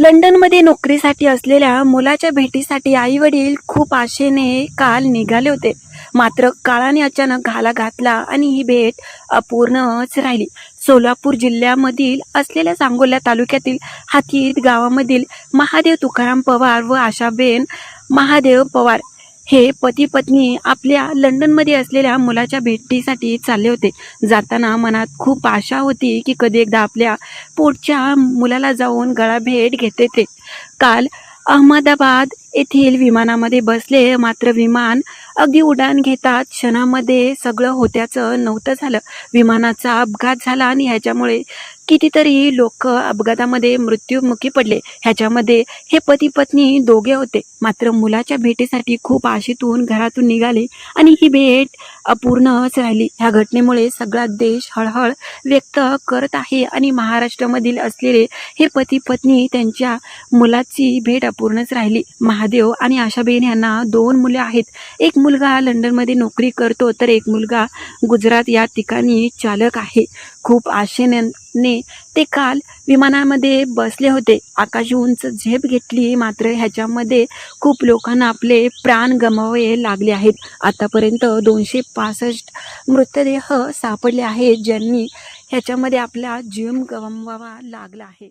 लंडनमध्ये नोकरीसाठी असलेल्या मुलाच्या भेटीसाठी आई वडील खूप आशेने काल निघाले होते. मात्र काळाने अचानक घाला घातला आणि ही भेट अपूर्णच राहिली. सोलापूर जिल्ह्यामधील असलेल्या सांगोला तालुक्यातील हातीत गावामधील महादेव तुकाराम पवार व आशाबेन महादेव पवार हे पती पत्नी आपल्या लंडनमध्ये असलेल्या मुलाच्या भेटीसाठी चालले होते. जाताना मनात खूप आशा होती की कधी एकदा आपल्या पोटच्या मुलाला जाऊन गळा भेट घेते ते काल अहमदाबाद येथील विमानामध्ये बसले मात्र विमान अगदी उड्डाण घेतात. क्षणामध्ये सगळं होत्याचं नव्हतं झालं. विमानाचा अपघात झाला आणि ह्याच्यामुळे कितीतरी लोक अपघातामध्ये मृत्युमुखी पडले. ह्याच्यामध्ये हे पती पत्नी दोघे होते. मात्र मुलाच्या भेटीसाठी खूप आशेतून घरातून निघाले आणि ही भेट अपूर्णच राहिली. ह्या घटनेमुळे सगळा देश हळहळ व्यक्त करत आहे आणि महाराष्ट्रामधील असलेले हे पती पत्नी त्यांच्या मुलाची भेट अपूर्णच राहिली. महादेव आणि आशाबेन यांना दोन मुले आहेत. एक मुलगा लंडनमध्ये नोकरी करतो तर एक मुलगा गुजरात या ठिकाणी चालक आहे. खूप आशेने ते काल विमानामध्ये बसले होते. आकाशी उंच झेप घेतली मात्र ह्याच्यामध्ये खूप लोकांना आपले प्राण गमावे लागले आहेत. आतापर्यंत दोनशे पासष्ट मृतदेह सापडले आहेत ज्यांनी ह्याच्यामध्ये आपला जीव गमवावा लागला आहे.